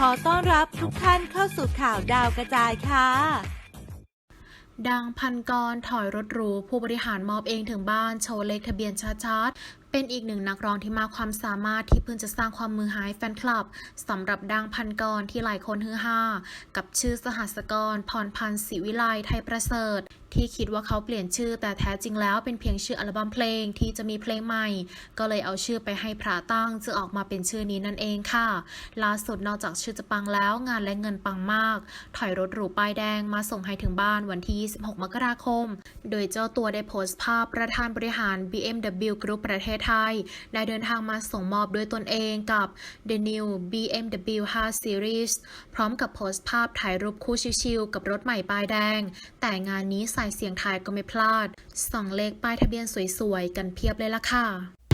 ขอต้อนรับทุกท่านเข้าสู่ข่าวดาวกระจายค่ะ ดังพันกรถอยรถหรูผู้บริหารมอบเองถึงบ้านโชว์เลขทะเบียนชัดๆเป็นอีกหนึ่งนักร้องที่มากความสามารถที่เพิ่งจะสร้างความมือหายแฟนคลับสำหรับดังพันกรที่หลายคนฮือฮากับชื่อสหัสกรพรพันธ์ศิวิไลไทยประเสริฐที่คิดว่าเขาเปลี่ยนชื่อแต่แท้จริงแล้วเป็นเพียงชื่ออัลบั้มเพลงที่จะมีเพลงใหม่ ก็เลยเอาชื่อไปให้พระตั้งจึงออกมาเป็นชื่อนี้นั่นเองค่ะ ล่าสุดนอกจากชื่อจะปังแล้วงานและเงินปังมาก ถอยรถหรูป้ายแดงมาส่งให้ถึงบ้านวันที่ 26 มกราคม โดยเจ้าตัวได้โพสต์ภาพประธานบริหาร BMW Group ประเทศไทย ได้เดินทางมาส่งมอบด้วยตนเองกับ The New BMW 5 Series พร้อมกับโพสต์ภาพถ่ายรูปคู่ชิวๆกับรถใหม่ป้ายแดง แต่งานนี้สายเสียงไทยก็ไม่พลาดส่องเลขป้ายทะเบียนสวยๆ กันเพียบเลยล่ะค่ะ